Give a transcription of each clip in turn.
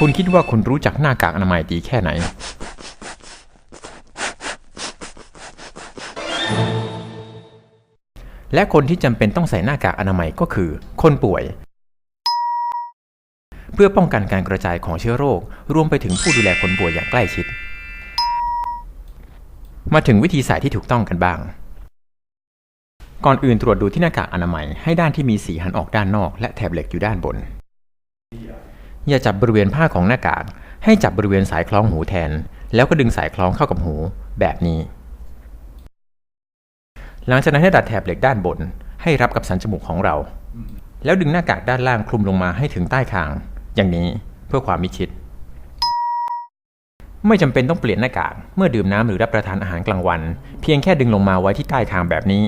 คุณคิดว่าคุณรู้จักหน้ากากอนามัยดีแค่ไหน และคนที่จำเป็นต้องใส่หน้ากากอนามัยก็คือ คนป่วย เพื่อป้องกันการกระจายของเชื้อโรค รวมไปถึงผู้ดูแลคนป่วยอย่างใกล้ชิด มาถึงวิธีใส่ที่ถูกต้องกันบ้าง ก่อนอื่นตรวจดูที่หน้ากากอนามัยให้ด้านที่มีสีหันออกด้านนอก และแถบเหล็กอยู่ด้านบน อย่าจับบริเวณผ้าของหน้ากาก ให้จับบริเวณสายคล้องหูแทน แล้วก็ดึงสายคล้องเข้ากับหูแบบนี้ หลังจากนั้นให้ดัดแถบเหล็กด้านบน ให้รับกับสันจมูกของเรา แล้วดึงหน้ากากด้านล่างคลุมลงมาให้ถึงใต้คาง อย่างนี้เพื่อความมิชิด ไม่จำเป็นต้องเปลี่ยนหน้ากากเมื่อดื่มน้ำหรือรับประทานอาหารกลางวัน เพียงแค่ดึงลงมาไว้ที่ใต้คางแบบนี้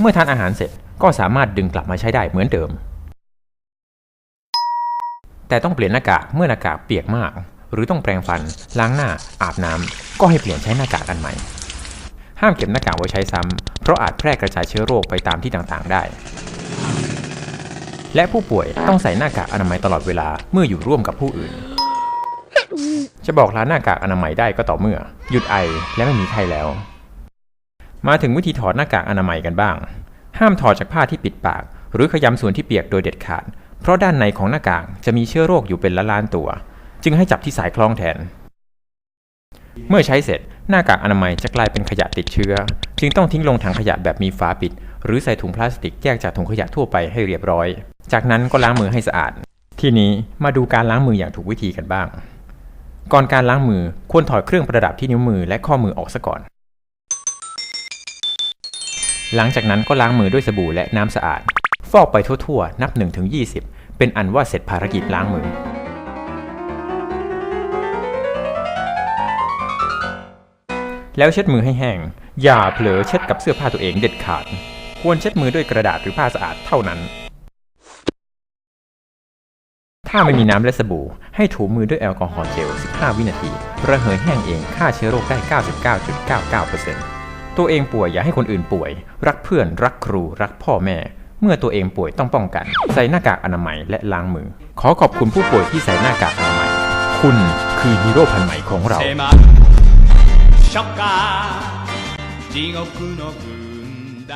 เมื่อทานอาหารเสร็จก็สามารถดึงกลับมาใช้ได้เหมือนเดิม แต่ต้องเปลี่ยนหน้ากากเมื่อหน้ากากเปียกมาก หรือต้องแปรงฟัน ล้างหน้า อาบน้ำก็ให้เปลี่ยนใช้หน้ากากอันใหม่ ห้ามเก็บหน้ากากไว้ใช้ซ้ำเพราะอาจแพร่กระจายเชื้อโรคไปตามที่ต่างๆได้ และผู้ป่วยต้องใส่หน้ากากอนามัยตลอดเวลาเมื่ออยู่ร่วมกับผู้อื่น จะบอกลาหน้ากากอนามัยได้ก็ต่อเมื่อ หยุดไอและไม่มีไข้แล้ว มาถึงวิธีถอดหน้ากากอนามัยกันบ้าง ห้ามถอดจากผ้าที่ปิดปาก หรือขยำส่วนที่เปียกโดยเด็ดขาด เพราะด้านในของหน้ากากจะมีเชื้อโรคอยู่เป็นละล้านตัว จึงให้จับที่สายคล้องแทน เมื่อใช้เสร็จหน้ากากอนามัยจะกลายเป็นขยะติดเชื้อ จึงต้องทิ้งลงถังขยะแบบมีฝาปิด หรือใส่ถุงพลาสติกแยกจากถุงขยะทั่วไปให้เรียบร้อย จากนั้นก็ล้างมือให้สะอาด ทีนี้มาดูการล้างมืออย่างถูกวิธีกันบ้าง ก่อนการล้างมือควรถอดเครื่องประดับที่นิ้วมือและข้อมือออกซะก่อนหลังจากนั้นก็ล้างมือด้วยสบู่และน้ำสะอาด ฟอกไปทั่วๆ นับ1ถึง20 เป็นอันว่าเสร็จภารกิจล้างมือ แล้วเช็ดมือให้แห้ง อย่าเผลอเช็ดกับเสื้อผ้าตัวเองเด็ดขาด ควรเช็ดมือด้วยกระดาษหรือผ้าสะอาดเท่านั้น ถ้าไม่มีน้ำและสบู่ ให้ถูมือด้วยแอลกอฮอล์เจล 15 วินาที ระเหยแห้งเองฆ่าเชื้อโรคได้ 99.99%ตัวเองป่วยอย่าให้คนอื่นป่วย รักเพื่อน รักครู รักพ่อแม่ เมื่อตัวเองป่วยต้องป้องกัน ใส่หน้ากากอนามัยและล้างมือ ขอขอบคุณผู้ป่วยที่ใส่หน้ากากอนามัย คุณคือฮีโร่พันใหม่ของเรา